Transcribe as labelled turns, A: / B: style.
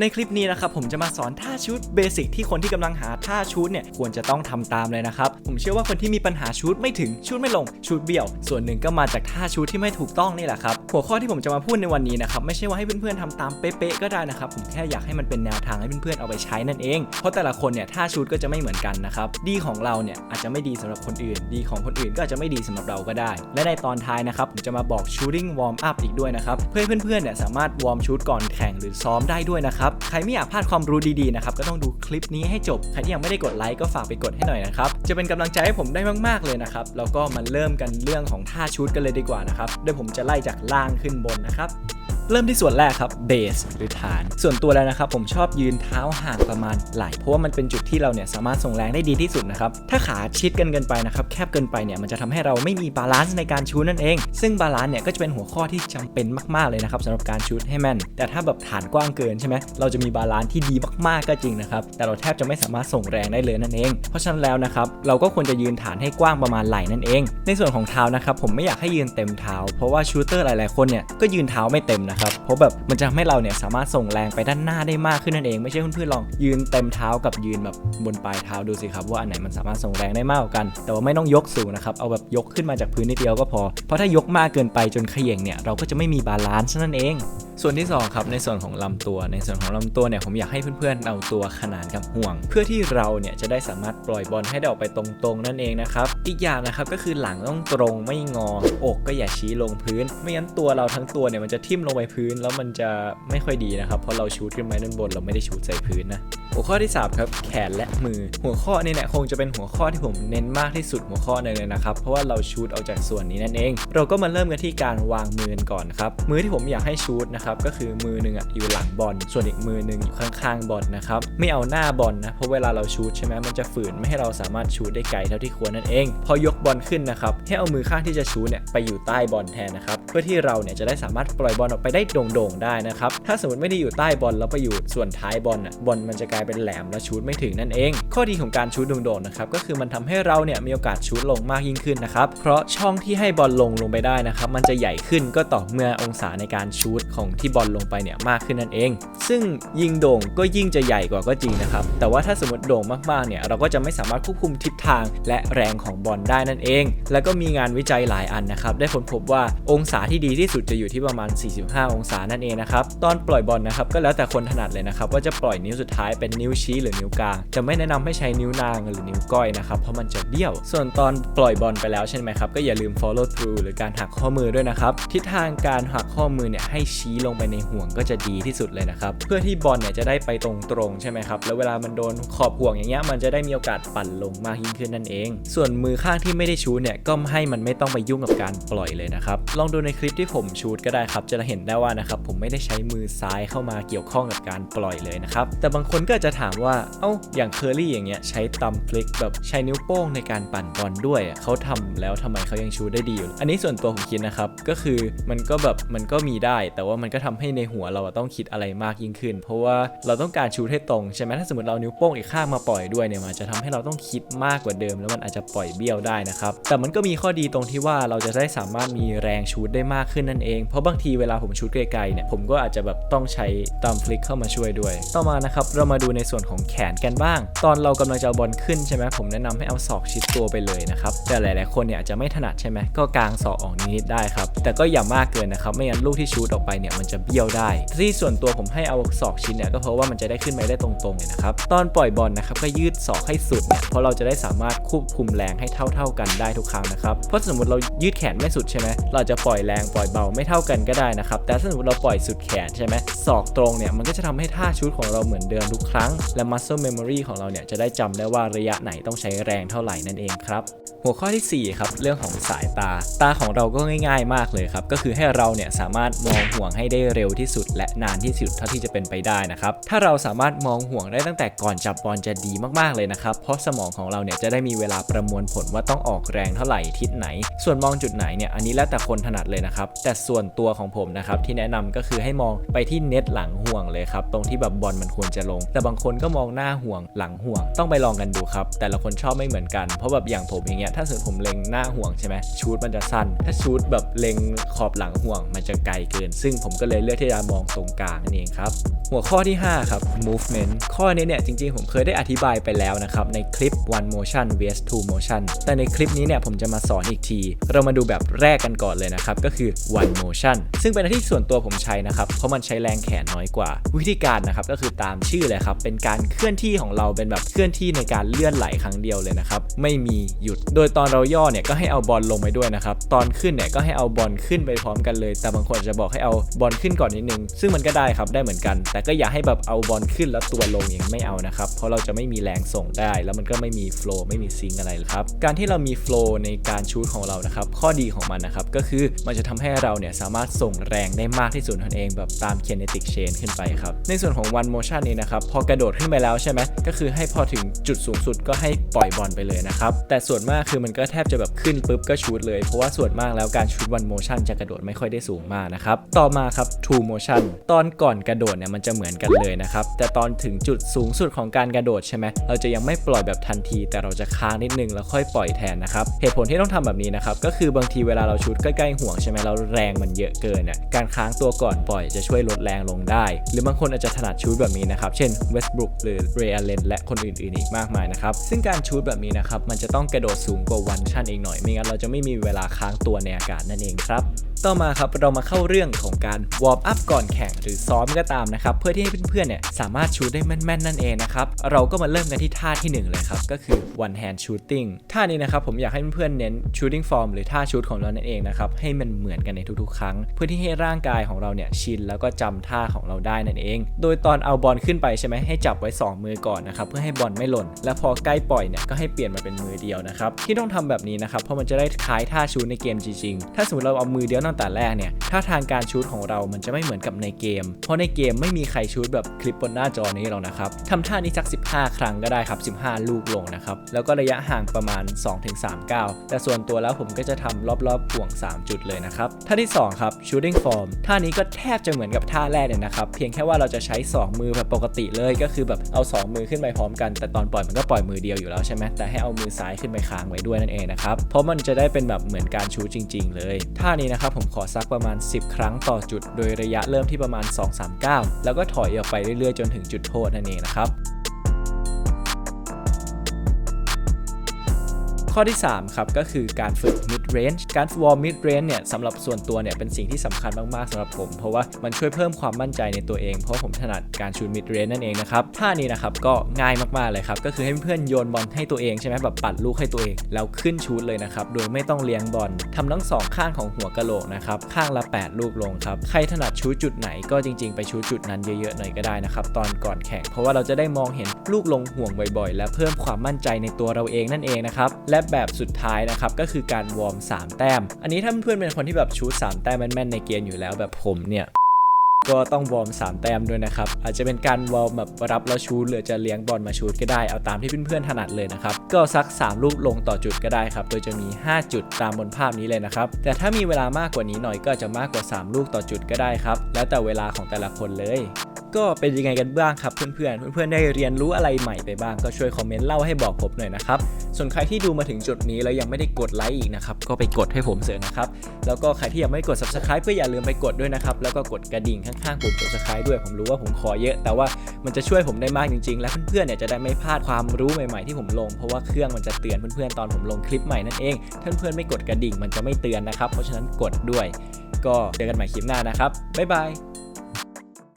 A: ในคลิปนี้นะครับผมจะมาสอนท่าชูตเบสิกที่คนที่กำลังหาท่าชูตเนี่ยควรจะต้องทำตามเลยนะครับ ผมเชื่อว่าคนที่มีปัญหาชูตไม่ถึงชูตไม่ลงชูตเบี้ยว ส่วนหนึ่งก็มาจากท่าชูตที่ไม่ถูกต้องนี่แหละครับหัวข้อที่ผมจะมาพูดในวันนี้นะครับไม่ใช่ว่าให้เพื่อนๆทำตามเป๊ะๆก็ได้นะครับผมแค่อยากให้มันเป็นแนวทางให้เพื่อนๆเอาไปใช้นั่นเอง เพราะแต่ละคนเนี่ยท่าชูตก็จะไม่เหมือนกันนะครับดีของเราเนี่ยอาจจะไม่ดีสำหรับคนอื่น ดีของคนอื่นก็อาจจะไม่ดีสำหรับเราก็ได้ และในตอนท้ายนะครับผมจะมาบอก shooting warm up อีกด้วยนะครับเพื่อเพื่อนๆเนี่ยสามารถวอร์มชูตก่อนแข่งหรือซ้อมได้ด้วยนะครับใครไม่อยากพลาดความรู้ดีๆนะครับ ก็ต้องดูคลิปนี้ให้จบ ใครที่ยังไม่ได้กดไลค์ก็ฝากไปกดให้หน่อยนะครับ จะเป็นกำลังใจให้ผมได้มากๆเลยนะครับ แล้วก็มาเริ่มกันเรื่องของท่าชุดกันเลยดีกว่านะครับ เดี๋ยวผมจะไล่จากล่างขึ้นบนนะครับ เริ่มที่ส่วนแรกครับเบสหรือฐาน ส่วนตัวแล้วนะครับ ผมชอบยืนเท้าห่างประมาณไหล่เพราะว่ามันเป็นจุดที่เราเนี่ยสามารถส่งแรงได้ดีที่สุดนะครับ ถ้าขาชิดกันเกินไปนะครับ แคบเกินไปเนี่ยมันจะทำให้เราไม่มีบาลานซ์ในการชูนั่นเอง ซึ่งบาลานซ์เนี่ยก็จะเป็นหัวข้อที่จำเป็นมากๆเลยนะครับสำหรับการชูให้แม่น แต่ถ้าแบบฐานกว้างเกินใช่ไหมเราจะมีบาลานซ์ที่ดีมากๆก็จริงนะครับแต่เราแทบจะไม่สามารถส่งแรงได้เลยนั่นเอง เพราะฉะนั้นแล้วนะครับเราก็ควรจะยืนฐานให้กว้างประมาณไหล่นั่นเอง ในส่วนของเท้านะครับผมไม่อยากให้ยืนเต็มเท้า เพราะว่าชูเตอร์หลาย ๆคนเนี่ยก็ยืนเท้าไม่เต็มนะครับ เพราะแบบมันจะทำให้เราเนี่ยสามารถส่งแรงไปด้านหน้าได้มากขึ้นนั่นเอง ไม่ใช่เพื่อนๆลองยืนเต็มเท้ากับยืนแบบบนปลายเท้าดูสิครับว่าอันไหนมันสามารถส่งแรงได้มากกว่ากัน แต่ว่าไม่ต้องยกสูงนะครับเอาแบบยกขึ้นมาจากพื้นนิดเดียวก็พอ เพราะถ้ายกมากเกินไปจนเขย่งเนี่ยเราก็จะไม่มีบาลานซ์นั่นเอง ส่วนที่สองครับในส่วนของลำตัว ในส่วนของลำตัวเนี่ยผมอยากให้เพื่อนๆเอาตัวขนานกับห่วง เพื่อที่เราเนี่ยจะได้สามารถปล่อยบอลให้ได้ออกไปตรงๆนั่นเองนะครับอีกอย่างนะครับก็คือหลังต้องตรงไม่งอ อกก็อย่าชี้ลงพื้น ไม่งั้นตัวเราทั้งตัวเนี่ยมันจะทิ่มลงไปพื้น แล้วมันจะไม่ค่อยดีนะครับเพราะเราชูดขึ้นไปด้านบนเราไม่ได้ชูดใส่พื้นนะ หัวข้อที่ 3 ครับ แขนและมือ หัวข้อนี้เนี่ยคงจะเป็นหัวข้อที่ผมเน้นมากที่สุดหัวข้อหนึงเลยนะครับ เพราะว่าเราชูดออกจากส่วนนี้นั่นเอง เราก็มาเริ่มกันที่การวางมือกันก่อนครับ มือที่ผมอยากให้ชูดนะครับ ก็คือมือหนึ่งอะอยู่หลังบอล ส่วนอีกมือหนึ่งอยู่ข้างๆบอลนะครับ ไม่เอาหน้าบอลนะ เพราะเวลาเราชูดใช่ไหมมันจะฝืนไม่ให้เราสามารถชูดได้ไกลเท่าที่ควรนั่นเอง พอยกบอลขึ้นนะครับ ให้เอามือข้างที่จะชูดเนี่ยไปอยู่ใต้บอลแทนนะครับ เพื่อที่เราเนี่ยจะได้สามารถปล่อยบอลออกไปได้โด่งๆได้นะครับ ถ้าสมมติไม่ได้อยู่ใต้บอลแล้วไปอยู่ส่วนท้ายบอลน่ะ บอลมันจะกลายเป็นแหลมและชูดไม่ถึงนั่นเอง ข้อดีของการชูดโด่งๆนะครับก็คือมันทำให้เราเนี่ยมีโอกาสชูดลงมากยิ่งขึ้นนะครับเพราะช่องที่ให้บอลลงลงไปได้นะครับมันจะใหญ่ขึ้นก็ต่อเมื่อองศาในการชูดของที่บอลลงไปเนี่ยมากขึ้นนั่นเอง ซึ่งยิงโด่งก็ยิ่งจะใหญ่กว่าก็จริงนะครับแต่ว่าถ้าสมมติโด่งมากๆเนี่ยเราก็จะไม่สามารถควบคุมทิศทางและแรงของบอลได้นั่นเอง แล้วก็มีงานวิจัยหลายอันนะครับได้ค้นพบว่าองศาที่ดีที่สุดจะอยู่ที่ประมาณ 45 องศานั่นเองนะครับตอนปล่อยบอลนะครับก็แล้วแต่คนถนัดเลยนะครับว่าจะปล่อยนิ้วสุดท้ายเป็นนิ้วชี้หรือนิ้วกลาง จะไม่แนะนำให้ใช้นิ้วนางหรือนิ้วก้อยนะครับ เพราะมันจะเบี้ยว ส่วนตอนปล่อยบอลไปแล้วใช่ไหมครับ ก็อย่าลืม follow through หรือการหักข้อมือด้วยนะครับ ทิศทางการหักข้อมือเนี่ยให้ชี้ลงไปในห่วงก็จะดีที่สุดเลยนะครับ เพื่อที่บอลเนี่ยจะได้ไปตรงๆใช่ไหมครับ แล้วเวลามันโดนขอบห่วงอย่างเงี้ย มันจะได้มีโอกาสปั่นลงมากยิ่งขึ้นนั่นเอง ส่วนมือข้างที่ไม่ได้ชูเนี่ย ก็ให้มันไม่ต้องไปยุ่งกับการปล่อยเลยนะครับ ลองดูในคลิปที่ผมชูตก็ได้ครับ จะเห็นได้ว่านะครับ ผมไม่ได้ใช้มือซ้ายเข้ามาเกี่ยวข้องกับการปล่อยเลยนะครับ แต่บางคนก็อาจะถามว่า เอ้า อย่างเคอรี่อย่างเงี้ยใช้ตัมฟลิกแบบใช้นิ้วโป้งในการปั่นบอลด้วยอะเขาทำแล้วทำไมเขายังชูได้ดีอยู่ อันนี้ส่วนตัวผมคิดนะครับ ก็คือมันก็แบบมันก็มีได้ แต่ว่ามันก็ทำให้ในหัวเราต้องคิดอะไรมากยิ่งขึ้น เพราะว่าเราต้องการชูให้ตรงใช่ไหมถ้าสมมติเรานิ้วโป้งอีกข้างมาปล่อยด้วยเนี่ยมันจะทำให้เราต้องคิดมากกว่าเดิม แล้วมันอาจจะปล่อยเบี้ยวได้นะครับ แต่มันก็มีข้อดีตรงที่ว่าเราจะได้สามารถมีแรงชูตได้มากขึ้นนั่นเอง เพราะบางทีเวลาผมชูตไกลๆเนี่ยผมก็อาจจะแบบต้องใช้ตัมฟลิกเข้ามาช่วยด้วย ต่อมานะครับเรามาดูในส่วนของแขนกันบ้าง ตอนเรากำลังจะเอาบอลขึ้นใช่ไหมผมแนะนำให้เอาศอกชิดตัวไปเลยนะครับ แต่หลาย ๆ คนเนี่ยอาจจะไม่ถนัดใช่ไหมก็กางศอกออกนิดๆได้ครับ แต่ก็อย่ามากเกินนะครับ ไม่งั้นลูกที่ชูตออกไปเนี่ยมันจะเบี้ยวได้ ที่ส่วนตัวผมให้เอาศอกชิดเนี่ยก็เพราะว่ามันจะได้ขึ้นไปได้ตรงๆเนี่ยนะครับ ตอนปล่อยบอลนะครับก็ยืดศอกให้สุดเนี่ยเพราะเราจะได้สามารถควบคุมแรงให้เท่า ๆกันได้ทุกครั้งนะครับ เพราะสมมติเรายืดแขนไม่สุดใช่ไหมเราจะปล่อยแรงปล่อยเบาไม่เท่ากันก็ได้นะครับ แต่ถ้าสมมติเราปล่อยสุดแขนใช่ไหมศอกตรงเนี่ยมันก็จะทำให้ท่าชูตของเราเหมือนเดิมทุกครั้ง และ muscle memory ของเราเนี่ยจะได้จำได้ว่าระยะไหนต้องใช้แรงเท่าไหร่นั่นเองครับ หัวข้อทีสี่ 4 ครับ เรื่องของสายตา ตาของเราก็ง่าย ๆ มากเลยครับ ก็คือให้เราเนี่ยสามารถมองห่วงให้ได้เร็วที่สุด และนานที่สุดเท่าที่จะเป็นไปได้นะครับ ถ้าเราสามารถมองห่วงได้ตั้งแต่ก่อนจับบอลจะดีมากๆเลยนะครับ เพราะสมองของเราเนี่ยจะได้มีเวลาประมวลผลว่าต้องออกแรงเท่าไหร่ทิศไหน ส่วนมองจุดไหนเนี่ยอันนี้แล้วแต่คนถนัดเลยนะครับ แต่ส่วนตัวของผมนะครับที่แนะนำก็คือให้มองไปที่เน็ตหลังห่วงเลยครับตรงที่แบบบอลมันควรจะลง แต่บางคนก็มองหน้าห่วงหลังห่วง ต้องไปลองกันดูครับแต่ละคนชอบไม่เหมือนกันเพราะแบบอย่างผมอย่างเงี้ยถ้าสมมติผมเล็งหน้าห่วงใช่ไหมชูดมันจะสั้น ถ้าชูดแบบเล็งขอบหลังห่วงมันจะไกลเกิน ซึ่งผมก็เลยเลือกที่จะมองตรงกลางนั่นเองครับ หัวข้อที่ 5 ครับ movement ข้อนี้เนี่ยจริงๆ ผมเคยได้อธิบายไปแล้วนะครับในคลิป one motion vs two motion แต่ในคลิปนี้เนี่ยผมจะมาสอนอีกที เรามาดูแบบแรกกันก่อนเลยนะครับก็คือ one motion ซึ่งเป็นอะไรที่ส่วนตัวผมใช้นะครับเพราะมันใช้แรงแขนน้อยกว่า วิธีการนะครับก็คือตามชื่อเลยครับเป็นการเคลื่อนที่ของเราเป็นแบบเคลื่อนที่ในการเลื่อนไหลครั้งเดียวเลยนะครับไม่มีหยุดโดยยตอนเราย่อเนี่ยก็ให้เอาบอลลงไปด้วยนะครับตอนขึ้นเนี่ยก็ให้เอาบอลขึ้นไปพร้อมกันเลย แต่บางคนจะบอกให้เอาบอลขึ้นก่อนนิดนึง ซึ่งมันก็ได้ครับได้เหมือนกัน แต่ก็อย่าให้แบบเอาบอลขึ้นแล้วตัวลงอย่างไม่เอานะครับเพราะเราจะไม่มีแรงส่งได้ แล้วมันก็ไม่มีโฟล์ไม่มีซิงอะไรลยครับการที่เรามีโฟล์ในการชูตของเรานะครับข้อดีของมันนะครับก็คือมันจะทำให้เราเนี่ยสามารถส่งแรงได้มากที่สุดนั่นเองแบบตาม kinetic chain ขึ้นไปครับในส่วนของ one motion นี้นะครับพอกระโดดขึ้นไปแล้วใช่ไหมก็คือให้พอถึงจุดสูงสุดก็ให้ปล่อยบอลไปเลยนะครับแต่ส่วนมากคือมันก็แทบจะแบบขึ้นปุ๊บก็ชูดเลย เพราะว่าส่วนมากแล้วการชูด one motion จะกระโดดไม่ค่อยได้สูงมากนะครับ ต่อมาครับ two motion ตอนก่อนกระโดดเนี่ยมันจะเหมือนกันเลยนะครับ แต่ตอนถึงจุดสูงสุดของการกระโดดใช่ไหมเราจะยังไม่ปล่อยแบบทันที แต่เราจะค้างนิดนึงแล้วค่อยปล่อยแทนนะครับเหตุผลที่ต้องทำแบบนี้นะครับก็คือบางทีเวลาเราชูดใกล้ๆห่วงใช่ไหมเราแรงมันเยอะเกินเนี่ยการค้างตัวก่อนปล่อยจะช่วยลดแรงลงได้ หรือบางคนอาจจะถนัดชูดแบบนี้นะครับเช่น Westbrook หรือ Ray Allen และคนอื่นๆ อีกมากมายนะครับซึ่งการชูดแบบนี้นะครับมันจะต้องกระโดดสูงกว่าวันชั่นเองหน่อย ไม่งั้นเราจะไม่มีเวลาค้างตัวในอากาศนั่นเองครับ ต่อมาครับเรามาเข้าเรื่องของการวอร์มอัพก่อนแข่งหรือซ้อมก็ตามนะครับเพื่อที่ให้เพื่อนๆเนี่ยสามารถชูได้แม่นๆนั่นเองนะครับเราก็มาเริ่มกันที่ท่าที่หนึ่งเลยครับก็คือ one hand shooting ท่านี้นะครับผมอยากให้เพื่อนๆเน้น shooting form หรือท่าชูดของเรานั่นเองนะครับให้มันเหมือนกันในทุกๆ ครั้ง เพื่อที่ให้ร่างกายของเราเนี่ยชินแล้วก็จำท่าของเราได้นั่นเอง โดยตอนเอาบอลขึ้นไปใช่ไหมให้จับไว้ 2 มือก่อนนะครับเพื่อให้บอลไม่หล่น และพอใกล้ปล่อยเนี่ยก็ให้เปลี่ยนมาเป็นมือเดียวนะครับที่ต้องทำแบบนี้นะครับ เพราะมันจะได้คล้ายท่าชูดในเกมจริงๆ ถ้าสมมติเราเอามือเดียวตั้งแต่แรกเนี่ยท่าทางการชูดของเรามันจะไม่เหมือนกับในเกม เพราะในเกมไม่มีใครชูดแบบคลิปบนหน้าจอนี้หรอกนะครับทำท่านี้สัก 15 ครั้งก็ได้ครับ 15 ลูกลงนะครับ แล้วก็ระยะห่างประมาณ 2-3ก้าวแต่ส่วนตัวแล้วผมก็จะทำรอบๆห่วง 3 จุดเลยนะครับ ท่าที่ 2 ครับ shooting form ท่านี้ก็แทบจะเหมือนกับท่าแรกเลยนะครับ เพียงแค่ว่าเราจะใช้ 2 มือแบบปกติเลยก็คือแบบเอา 2 มือขึ้นไปพร้อมกัน แต่ตอนปล่อยมันก็ปล่อยมือเดียวอยู่แล้วใช่ไหมแต่ให้เอามือซ้ายขึ้นไปค้างว้ด้วยนั่นเองนะครับ เพราะมันจะได้เป็นแบบเหมือนการชูจริง ๆ เลยท่านี้นะครับผมขอซักประมาณ 10 ครั้งต่อจุด โดยระยะเริ่มที่ประมาณ 2-3ก้าแล้วก็ถอยออกไปเรื่อยๆ จนถึงจุดโทษนั่นเองนะครับข้อที่ 3 ครับ ก็คือการฝึกมิด range การวอร์ม mid range เนี่ยสำหรับส่วนตัวเนี่ยเป็นสิ่งที่สำคัญมากๆสำหรับผม เพราะว่ามันช่วยเพิ่มความมั่นใจในตัวเอง เพราะผมถนัดการชู mid range นั่นเองนะครับท่านี้นะครับก็ง่ายมากๆเลยครับก็คือให้เพื่อนโยนบอลให้ตัวเองใช่ไหมแบบปัดลูกให้ตัวเองแล้วขึ้นชูดเลยนะครับโดยไม่ต้องเลี้ยงบอลทำทั้งสองข้างของหัวกะโหลกนะครับข้างละ 8 ลูกลงครับใครถนัดชูจุดไหนก็จริง ๆ ไปชูจุดนั้นเยอะๆหน่อยก็ได้นะครับตอนก่อนแข่งเพราะว่าเราจะได้มองเห็นลูกลงห่วงบ่อยๆ และเพิ่มความมั่นใจในตัวเราเองนั่นเองนะครับและแบบสุดท้ายนะครับก็คือการวอร์ม3 แต้ม อันนี้ถ้าเพื่อนเป็นคนที่แบบชูด3แต้มแม่นๆในเกมอยู่แล้วแบบผมเนี่ยก็ต้องวอร์ม3 แต้มด้วยนะครับ อาจจะเป็นการวอร์มแบบรับแล้วชูดหรือจะเลี้ยงบอลมาชูดก็ได้เอาตามที่เพื่อนๆถนัดเลยนะครับ ก็สัก 3 ลูกลงต่อจุดก็ได้ครับ โดยจะมี 5 จุดตามบนภาพนี้เลยนะครับ แต่ถ้ามีเวลามากกว่านี้หน่อยก็จจะมากกว่า 3 ลูกต่อจุดก็ได้ครับ แล้วแต่เวลาของแต่ละคนเลยก็เป็นยังไงกันบ้างครับเพื่อนๆ เพื่อนๆ ได้เรียนรู้อะไรใหม่ไปบ้างก็ช่วยคอมเมนต์เล่าให้บอกผมหน่อยนะครับ ส่วนใครที่ดูมาถึงจุดนี้แล้วยังไม่ได้กดไลค์อีกนะครับ ก็ไปกดให้ผมเสริมนะครับ แล้วก็ใครที่ยังไม่ได้กด subscribe ก็อย่าลืมไปกดด้วยนะครับ แล้วก็กดกระดิ่งข้างๆปุ่ม subscribe ด้วย ผมรู้ว่าผมขอเยอะ แต่ว่ามันจะช่วยผมได้มากจริง ๆ และเพื่อนๆเนี่ยจะได้ไม่พลาดความรู้ใหม่ๆที่ผมลง เพราะว่าเครื่องมันจะเตือนเพื่อนๆตอนผมลงคลิปใหม่นั่นเองถ้าเพื่อนๆไม่กดกระดิ่งมันจะไม่เตือนนะครับ เพราะฉะนั้นกดด้วย ก็เจอกันใหม่คลิปหน้านะครับบ๊ายบาย